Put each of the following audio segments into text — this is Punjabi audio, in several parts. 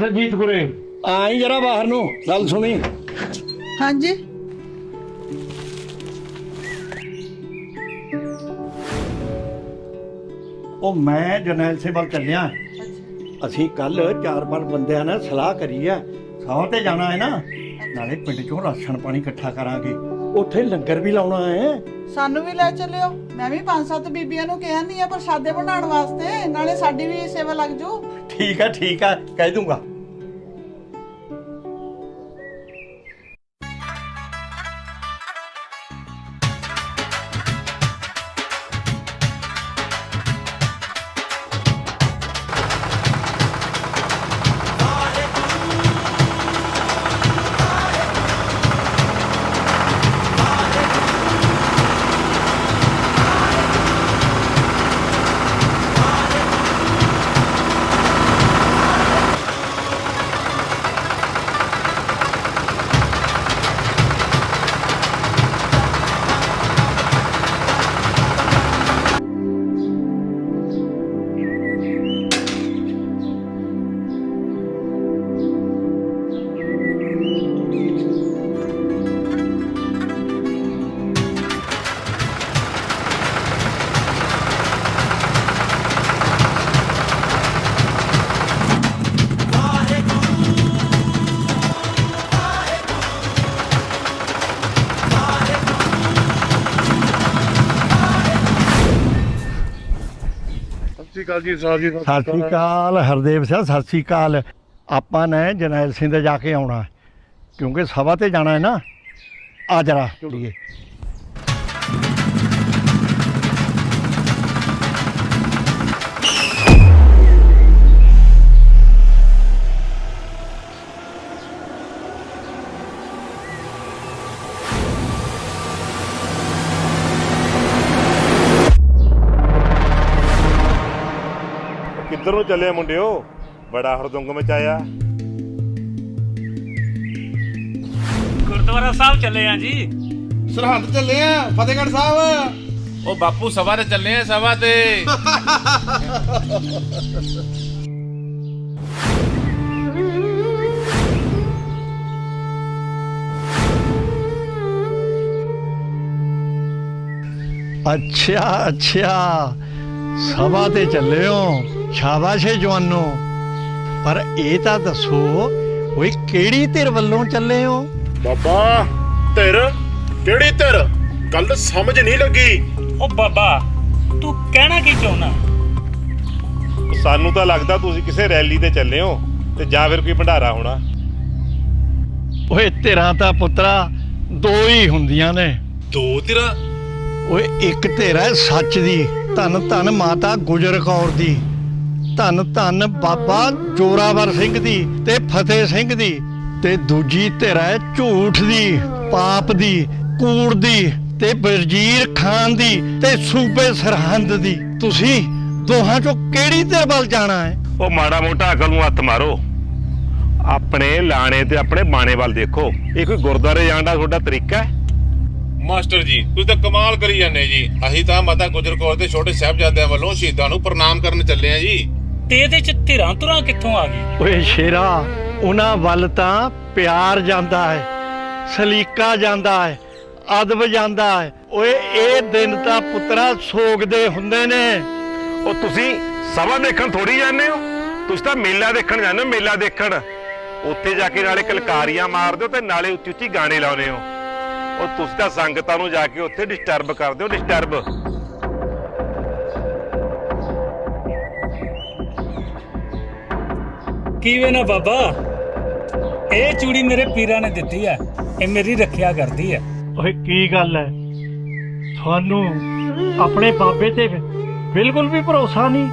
ਸੰਜੀਤ ਕੁਰੇ। ਆਈ ਜਰਾ ਬਾਹਰ ਨੂੰ ਗੱਲ ਸੁਣੀ। ਹਾਂਜੀ। ਉਹ ਮੈਂ ਜਰਨੈਲ ਸਿੰਘ ਵੱਲ ਚੱਲਿਆ। ਅਸੀਂ ਕੱਲ ਚਾਰ ਪੰਜ ਬੰਦਿਆਂ ਨਾਲ ਸਲਾਹ ਕਰੀ ਆ ਸੌ ਤੇ ਜਾਣਾ ਹੈ ਨਾ। ਨਾਲੇ ਪਿੰਡ ਚੋਂ ਰਾਸ਼ਨ ਪਾਣੀ ਇਕੱਠਾ ਕਰਾਂਗੇ। ਉੱਥੇ ਲੰਗਰ ਵੀ ਲਾਉਣਾ ਹੈ। ਸਾਨੂੰ ਵੀ ਲੈ ਚੱਲਿਓ। ਮੈਂ ਵੀ ਪੰਜ ਸੱਤ ਬੀਬੀਆਂ ਨੂੰ ਕਿਹਾ ਨਹੀਂ ਆ ਪ੍ਰਸ਼ਾਦੇ ਬਣਾਉਣ ਵਾਸਤੇ। ਨਾਲੇ ਸਾਡੀ ਵੀ ਸੇਵਾ ਲੱਗ ਜੂ। ਠੀਕ ਆ ਠੀਕ ਆ। ਕਹਿ ਦੂੰਗਾ। ਸ਼੍ਰੀ ਅਕਾਲ ਜੀ ਸਾਹਿਬ ਜੀ ਸਤਿ ਸ੍ਰੀ ਅਕਾਲ ਹਰਦੇਵ ਸਿੰਘ ਸਤਿ ਸ੍ਰੀ ਅਕਾਲ ਆਪਾਂ ਨੇ ਜਨੈਲ ਸਿੰਘ ਦੇ ਜਾ ਕੇ ਆਉਣਾ, ਕਿਉਂਕਿ ਸਭਾ ਤੇ ਜਾਣਾ ਹੈ ਨਾ। ਆ ਜਰਾ ਜੁੜੀਏ ਨੂੰ ਚੱਲੇ ਮੁੰਡਿਓ। ਬੜਾ ਹਰਦੁੰਗ ਮਚਾਇਆ। ਗੁਰਦੁਆਰਾ ਸਾਹਿਬ ਚੱਲੇ ਆ ਜੀ। ਸਰਹੰਦ ਚੱਲੇ ਆ ਫਤਿਹਗੜ੍ਹ ਸਾਹਿਬ। ਉਹ ਬਾਪੂ ਸਭਾ ਤੇ ਚੱਲੇ ਆ ਸਭਾ ਤੇ। ਅੱਛਾ ਅੱਛਾ। ਸਭਾ ਤੇ ਚੱਲੇ ਹੋ ਸ਼ਾਬਾਸ਼ ਏ ਜਵਾਨੋ। ਪਰ ਇਹ ਤਾਂ ਦੱਸੋ ਓਏ ਕਿਹੜੀ ਧਿਰ ਵੱਲੋਂ ਚੱਲੇ ਹੋ? ਬਾਬਾ ਧਿਰ? ਕਿਹੜੀ ਧਿਰ? ਗੱਲ ਸਮਝ ਨਹੀਂ ਲੱਗੀ। ਉਹ ਬਾਬਾ ਤੂੰ ਕਹਿਣਾ ਕੀ ਚਾਹੁੰਦਾ? ਸਾਨੂੰ ਤਾਂ ਲੱਗਦਾ ਤੁਸੀਂ ਕਿਸੇ ਰੈਲੀ ਤੇ ਚੱਲੇ ਹੋ ਤੇ ਜਾਂ ਫਿਰ ਕੋਈ ਭੰਡਾਰਾ ਹੋਣਾ। ਓਏ ਧਿਰਾਂ ਤਾਂ ਪੁੱਤਰਾ ਦੋ ਹੀ ਹੁੰਦੀਆਂ ਨੇ। ਦੋ ਤੇਰਾ ਓਏ ਇੱਕ ਧਿਰ ਹੈ ਸੱਚ ਦੀ ਧੰਨ ਧੰਨ ਮਾਤਾ ਗੁਜਰ ਕੌਰ ਦੀ। ਧੰਨ ਧੰਨ ਬਾਬਾ ਜੋਰਾਵਰ ਸਿੰਘ ਦੀ ਤੇ ਫਤਿਹ ਸਿੰਘ ਦੀ ਤੇ ਦੂਜੀ ਧਿਰ ਹੈ ਝੂਠ ਦੀ ਪਾਪ ਦੀ ਕੂੜ ਦੀ ਤੇ ਵਜ਼ੀਰ ਖਾਨ ਦੀ ਤੇ ਸੂਬੇ ਸਰਹੰਦ ਦੀ। ਤੁਸੀਂ ਦੋਹਾਂ ਚੋਂ ਕਿਹੜੀ ਧਿਰ ਵੱਲ ਜਾਣਾ ਹੈ? ਉਹ ਮਾੜਾ ਮੋਟਾ ਅਕਲ ਨੂੰ ਹੱਥ ਮਾਰੋ। ਆਪਣੇ ਲਾਣੇ ਤੇ ਆਪਣੇ ਬਾਣੇ ਵੱਲ ਦੇਖੋ। ਇਹ ਕੋਈ ਗੁਰਦੁਆਰੇ ਜਾਣ ਦਾ ਤੁਹਾਡਾ ਤਰੀਕਾ ਹੈ? ਮਾਸਟਰ ਜੀ ਤੁਸੀਂ ਤਾਂ ਕਮਾਲ ਕਰੀ ਜਾਂਦੇ ਜੀ। ਅਸੀਂ ਤਾਂ ਮਾਤਾ ਗੁਜਰ ਕੌਰ ਤੇ ਛੋਟੇ ਸਾਹਿਬਜ਼ਾਦਿਆਂ ਵੱਲੋਂ ਸ਼ਹੀਦਾਂ ਨੂੰ ਪ੍ਰਣਾਮ ਕਰਨ ਚੱਲੇ ਆ ਜੀ। ਤੇ ਇਹਦੇ ਚ ਧਿਰਾਂ ਧੁਰਾਂ ਕਿੱਥੋਂ ਆ ਗਈ? ਓਏ ਸ਼ੇਰਾ ਉਹਨਾਂ ਵੱਲ ਤਾਂ ਪਿਆਰ ਜਾਂਦਾ ਹੈ ਸਲੀਕਾ ਜਾਂਦਾ ਹੈ ਅਦਬ ਜਾਂਦਾ ਹੈ। ਓਏ ਇਹ ਦਿਨ ਤਾਂ ਪੁੱਤਰਾ ਸੋਗ ਦੇ ਹੁੰਦੇ ਨੇ। ਉਹ ਤੁਸੀਂ ਸਭਾ ਦੇਖਣ ਥੋੜੀ ਜਾਂਦੇ ਹੋ? ਤੁਸੀਂ ਤਾਂ ਮੇਲਾ ਦੇਖਣ ਜਾਂਦੇ ਹੋ ਮੇਲਾ ਦੇਖਣ। ਉੱਥੇ ਜਾ ਕੇ ਨਾਲੇ ਕਲਕਾਰੀਆਂ ਮਾਰਦੇ ਹੋ ਤੇ ਨਾਲੇ ਉੱਚੀ ਉੱਚੀ ਗਾਣੇ ਲਾਉਂਦੇ ਹੋ। ਉਹ ਤੁਸੀਂ ਤਾਂ ਸੰਗਤਾਂ ਨੂੰ ਜਾ ਕੇ ਉੱਥੇ ਡਿਸਟਰਬ ਕਰਦੇ ਹੋ ਡਿਸਟਰਬ ਕਿਵੇਂ ਨਾ ਬਾਬਾ? ਇਹ ਚੂੜੀ ਮੇਰੇ ਪੀਰਾਂ ਨੇ ਦਿੱਤੀ ਆ ਇਹ ਮੇਰੀ ਰੱਖਿਆ ਕਰਦੀ ਆ ਓਏ ਕੀ ਗੱਲ ਹੈ? ਤੁਹਾਨੂੰ ਆਪਣੇ ਬਾਬੇ ਤੇ ਬਿਲਕੁਲ ਵੀ ਭਰੋਸਾ ਨਹੀਂ?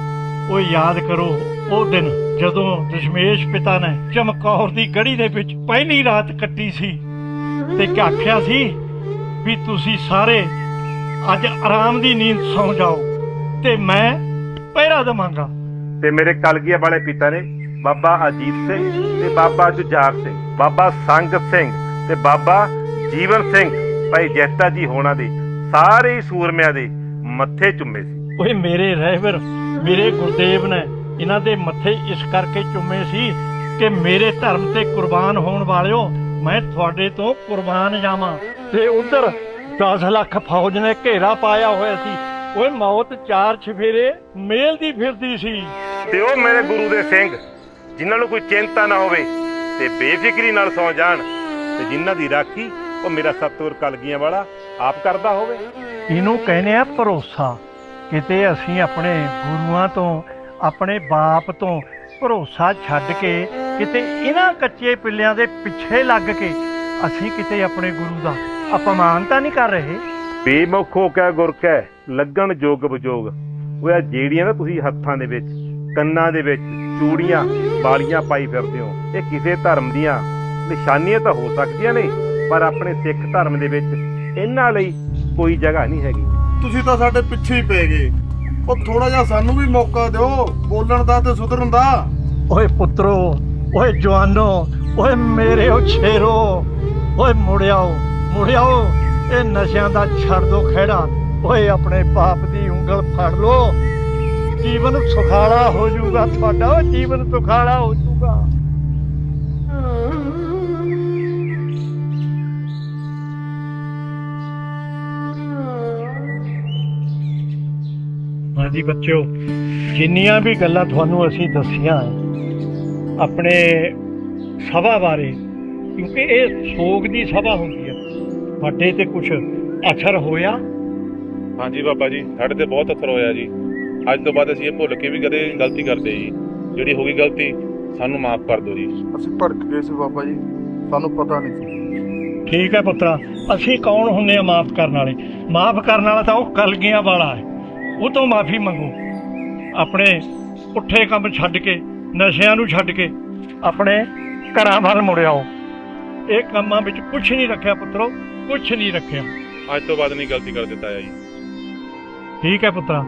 ਓਏ ਯਾਦ ਕਰੋ ਉਹ ਦਿਨ ਜਦੋਂ ਦਸ਼ਮੇਸ਼ ਪਿਤਾ ਨੇ ਚਮਕੌਰ ਦੀ ਗੜੀ ਦੇ ਵਿੱਚ ਪਹਿਲੀ ਰਾਤ ਕੱਟੀ ਸੀ ਤੇ ਆਖਿਆ ਸੀ ਵੀ ਤੁਸੀਂ ਸਾਰੇ ਅੱਜ ਆਰਾਮ ਦੀ ਨੀਂਦ ਸੌਂ ਜਾਓ ਤੇ ਮੈਂ ਪਹਿਰਾ ਦਵਾਂਗਾ। ਤੇ ਮੇਰੇ ਕਲਗੀਆਂ ਵਾਲੇ ਪਿਤਾ ਨੇ ਬਾਬਾ ਅਜੀਤ ਸਿੰਘ ਤੇ ਬਾਬਾ ਜੁਝਾਰ ਸਿੰਘ ਬਾਬਾ ਸੰਗਤ ਸਿੰਘ ਤੇ ਬਾਬਾ ਜੀਵਨ ਸਿੰਘ। ਭਾਈ ਜੈਤਾ ਜੀ ਹੋਣਾ ਦੇ ਸਾਰੇ ਹੀ ਸੂਰਮਿਆਂ ਦੇ ਮੱਥੇ ਚੁੰਮੇ ਸੀ। ਓਏ ਮੇਰੇ ਰਹਿਬਰ ਮੇਰੇ ਗੁਰਦੇਵ ਨੇ ਇਹਨਾਂ ਦੇ ਮੱਥੇ ਇਸ ਕਰਕੇ ਚੁੰਮੇ ਸੀ ਕਿ ਮੇਰੇ ਧਰਮ ਤੇ ਕੁਰਬਾਨ ਹੋਣ ਵਾਲਿਓ ਮੈਂ ਤੁਹਾਡੇ ਤੋਂ ਕੁਰਬਾਨ ਜਾਵਾਂ। ਤੇ ਉਧਰ 10 ਲੱਖ ਫੌਜ ਨੇ ਘੇਰਾ ਪਾਇਆ ਹੋਇਆ ਸੀ। ਓਏ ਮੌਤ ਚਾਰ ਛਫੇਰੇ ਮੇਲਦੀ ਫਿਰਦੀ ਸੀ। ਤੇ ਉਹ ਮੇਰੇ ਗੁਰੂ ਦੇ ਸਿੰਘ ਜਿਨ੍ਹਾਂ ਨੂੰ ਕੋਈ ਚਿੰਤਾ ਨਾ ਹੋਵੇ ਤੇ ਬੇਫਿਕਰੀ ਨਾਲ ਸੌ ਜਾਣ ਤੇ ਜਿਨ੍ਹਾਂ ਦੀ ਰਾਖੀ ਉਹ ਮੇਰਾ ਸਤਿਗੁਰ ਕਲਗੀਆਂ ਵਾਲਾ ਆਪ ਕਰਦਾ ਹੋਵੇ। ਇਹਨੂੰ ਕਹਿੰਦੇ ਆ ਭਰੋਸਾ ਕਿਤੇ ਅਸੀਂ ਆਪਣੇ ਗੁਰੂਆਂ ਤੋਂ ਆਪਣੇ ਬਾਪ ਤੋਂ ਭਰੋਸਾ ਛੱਡ ਕੇ ਕਿਤੇ ਇਹਨਾਂ ਕੱਚੇ ਪਿੱਲਿਆਂ ਦੇ ਪਿੱਛੇ ਲੱਗ ਕੇ ਅਸੀਂ ਕਿਤੇ ਆਪਣੇ ਗੁਰੂ ਦਾ ਅਪਮਾਨ ਤਾਂ ਨਹੀਂ ਕਰ ਰਹੇ? ਬੇਮੁਖ ਹੋ ਕੇ ਗੁਰ ਕੈ ਲੱਗਣ ਜੋਗ ਬਜੋਗ। ਉਹ ਜਿਹੜੀਆਂ ਨਾ ਤੁਸੀਂ ਹੱਥਾਂ ਦੇ ਵਿੱਚ ਕੰਨਾਂ ਦੇ ਵਿੱਚ ਚੂੜੀਆਂ ਬਾਲੀਆਂ ਪਾਈ ਫਿਰਦੇ ਹੋ। ਇਹ ਕਿਸੇ ਧਰਮ ਦੀਆਂ ਨਿਸ਼ਾਨੀਆਂ ਤਾਂ ਹੋ ਸਕਦੀਆਂ ਨੇ ਪਰ ਆਪਣੇ ਸਿੱਖ ਧਰਮ ਦੇ ਵਿੱਚ ਇਹਨਾਂ ਲਈ ਕੋਈ ਜਗ੍ਹਾ ਨਹੀਂ ਹੈਗੀ। ਤੁਸੀਂ ਤਾਂ ਸਾਡੇ ਪਿੱਛੇ ਹੀ ਪੈ ਗਏ। ਉਹ ਥੋੜਾ ਜਿਹਾ ਸਾਨੂੰ ਵੀ ਮੌਕਾ ਦਿਓ ਬੋਲਣ ਦਾ ਤੇ ਸੁਧਰਨ ਦਾ। ਓਏ ਪੁੱਤਰੋ ਓਏ ਜਵਾਨੋ ਓਏ ਮੇਰੇ ਓ ਛੇਰੋ ਓਏ ਮੁੜਿਆਓ ਮੁੜਿਆਓ ਇਹ ਨਸ਼ਿਆਂ ਦਾ ਛੱਡ ਦੋ ਖਹਿੜਾ। ਓਏ ਆਪਣੇ ਬਾਪ ਦੀ ਉਂਗਲ ਫੜ ਲੋ ਜੀਵਨ ਸੁਖਾਲਾ ਹੋ ਜਾਊਗਾ, ਤੁਹਾਡਾ ਜੀਵਨ ਸੁਖਾਲਾ ਹੋ ਜਾਊਗਾ। ਹਾਂਜੀ ਬੱਚਿਓ, ਜਿੰਨੀਆਂ ਵੀ ਗੱਲਾਂ ਤੁਹਾਨੂੰ ਅਸੀਂ ਦੱਸੀਆਂ ਆਪਣੇ ਸਭਾ ਬਾਰੇ, ਕਿਉਂਕਿ ਇਹ ਸੋਗ ਦੀ ਸਭਾ ਹੁੰਦੀ ਹੈ। ਤੁਹਾਡੇ ਤੇ ਕੁਝ ਅਸਰ ਹੋਇਆ। ਹਾਂਜੀ ਬਾਬਾ ਜੀ, ਸਾਡੇ ਤੇ ਬਹੁਤ ਅਸਰ ਹੋਇਆ ਜੀ। ਅੱਜ ਤੋਂ ਬਾਅਦ ਅਸੀਂ ਇਹ ਭੁੱਲ ਕੇ ਵੀ ਕਦੇ ਗਲਤੀ ਕਰਦੇ ਜੀ। ਜਿਹੜੀ ਹੋ ਗਈ ਗਲਤੀ ਸਾਨੂੰ ਮਾਫ ਕਰ ਦਿਓ ਜੀ। ਅਸੀਂ ਭੜਕ ਗਏ ਸੀ ਬਾਬਾ ਜੀ। ਸਾਨੂੰ ਪਤਾ ਨਹੀਂ ਸੀ। ਠੀਕ ਹੈ ਪੁੱਤਰਾ ਅਸੀਂ ਕੌਣ ਹੁੰਨੇ ਆ ਮਾਫ ਕਰਨ ਵਾਲੇ? ਮਾਫ ਕਰਨ ਵਾਲਾ ਤਾਂ ਉਹ ਕਲਗੀਆਂ ਵਾਲਾ ਹੈ। ਉਹ ਤੋਂ ਮਾਫੀ ਮੰਗੋ। ਆਪਣੇ ਪੁੱਠੇ ਕੰਮ ਛੱਡ ਕੇ ਨਸ਼ਿਆਂ ਨੂੰ ਛੱਡ ਕੇ ਆਪਣੇ ਘਰਾਂ ਵੱਲ ਮੁੜਿਆਓ ਇਹ ਕੰਮਾਂ ਵਿੱਚ ਕੁਝ ਨਹੀਂ ਰੱਖਿਆ ਪੁੱਤਰੋ ਕੁਝ ਨਹੀਂ ਰੱਖਿਆ। ਅੱਜ ਤੋਂ ਬਾਅਦ ਨਹੀਂ ਗਲਤੀ ਕਰ ਦਿੱਤਾ ਜੀ। ਠੀਕ ਹੈ ਪੁੱਤਰਾ।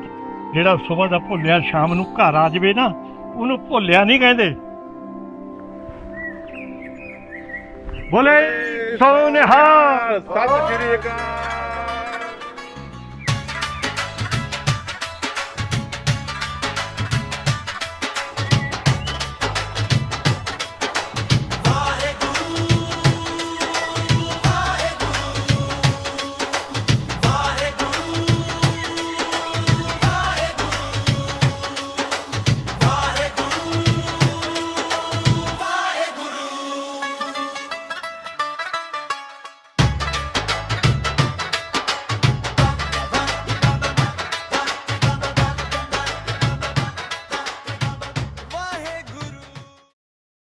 ਜਿਹੜਾ ਸਵੇਰ ਦਾ ਭੁੱਲਿਆ ਸ਼ਾਮ ਨੂੰ ਘਰ ਆ ਜਾਵੇ ਨਾ, ਉਹਨੂੰ ਭੁੱਲਿਆ ਨਹੀਂ ਕਹਿੰਦੇ। ਬੋਲੇ ਸੋ ਸਤਿ ਸ਼੍ਰੀ ਅਕਾਲ।